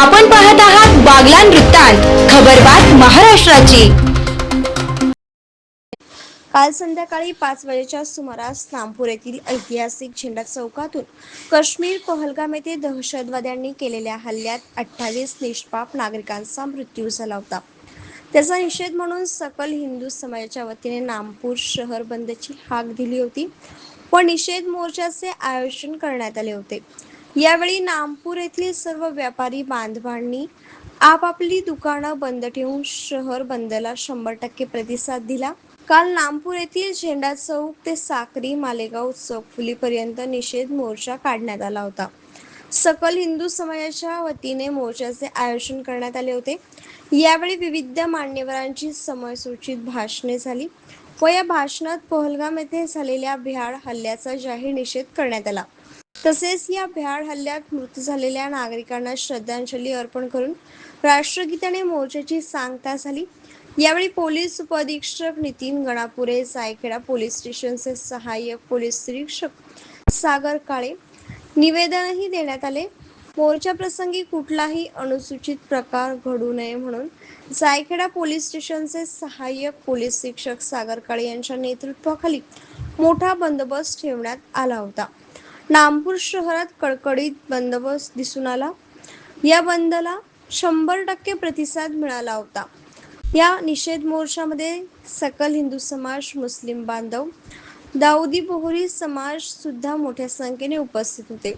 आपण पाहत आहात बागलान वृत्तांत खबरबात महाराष्ट्राची. काल संध्याकाळी पाच वाजेच्या सुमारास नामपूर येथील ऐतिहासिक झेंडा चौकातून काश्मीर पहलगाम येथे दहशतवाद्यांनी केलेल्या हल्ल्यात अठ्ठावीस निष्पाप नागरिकांचा मृत्यू झाला होता. त्याचा निषेध म्हणून सकल हिंदू समाजाच्या वतीने नामपूर शहर बंदची हाक दिली होती. व निषेध मोर्चाचे आयोजन करण्यात आले होते. यावेळी नागपूर येथील सर्व व्यापारी बांधवांनी आपापली दुकानं बंद ठेवून शहर बंदला शंभर टक्के प्रतिसाद दिला. काल नागपूर येथील झेंडा चौक ते साक्री मालेगाव चौफुलीपर्यंत निषेध मोर्चा काढण्यात आला होता. सकल हिंदू समाजाच्या वतीने मोर्चाचे आयोजन करण्यात आले होते. यावेळी विविध मान्यवरांची समयसूचित भाषणे झाली व या भाषणात पहलगाम येथे झालेल्या भ्याड हल्ल्याचा जाहीर निषेध करण्यात आला. तसेच या भ्याड हल्ल्यात मृत झालेल्या नागरिकांना श्रद्धांजली अर्पण करून राष्ट्रगीताने मोर्चाची सांगता झाली. यावेळी पोलीस उपअधीक्षक नितीन गणापुरे सायखेडा पोलीस स्टेशनचे सहाय्यक पोलीस निरीक्षक सागर काळे निवेदनही देण्यात आले. मोर्चा प्रसंगी कुठलाही अनुसूचित प्रकार घडू नये म्हणून जायखेडा पोलीस स्टेशनचे सहाय्यक पोलीस शिक्षक सागर काळे यांच्या नेतृत्वाखाली मोठा बंदोबस्त ठेवण्यात आला होता. नामपूर शहरात कडकडीत बंदोबस्त दिसून आला. या बंदला शंभर टक्के प्रतिसाद मिळाला होता. या निषेध मोर्चामध्ये सकल हिंदू समाज मुस्लिम बांधव दाऊदी बोहरी समाज सुद्धा मोठ्या संख्येने उपस्थित होते.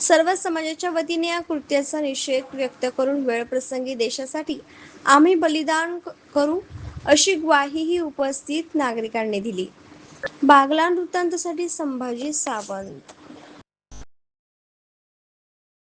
सर्व समाजाच्या वतीने या कृत्याचा निषेध व्यक्त करून वेळप्रसंगी देशासाठी आम्ही बलिदान क- करू अशी ग्वाहीही उपस्थित नागरिकांनी दिली. बागलान वृत्तांतसाठी संभाजी सावंत.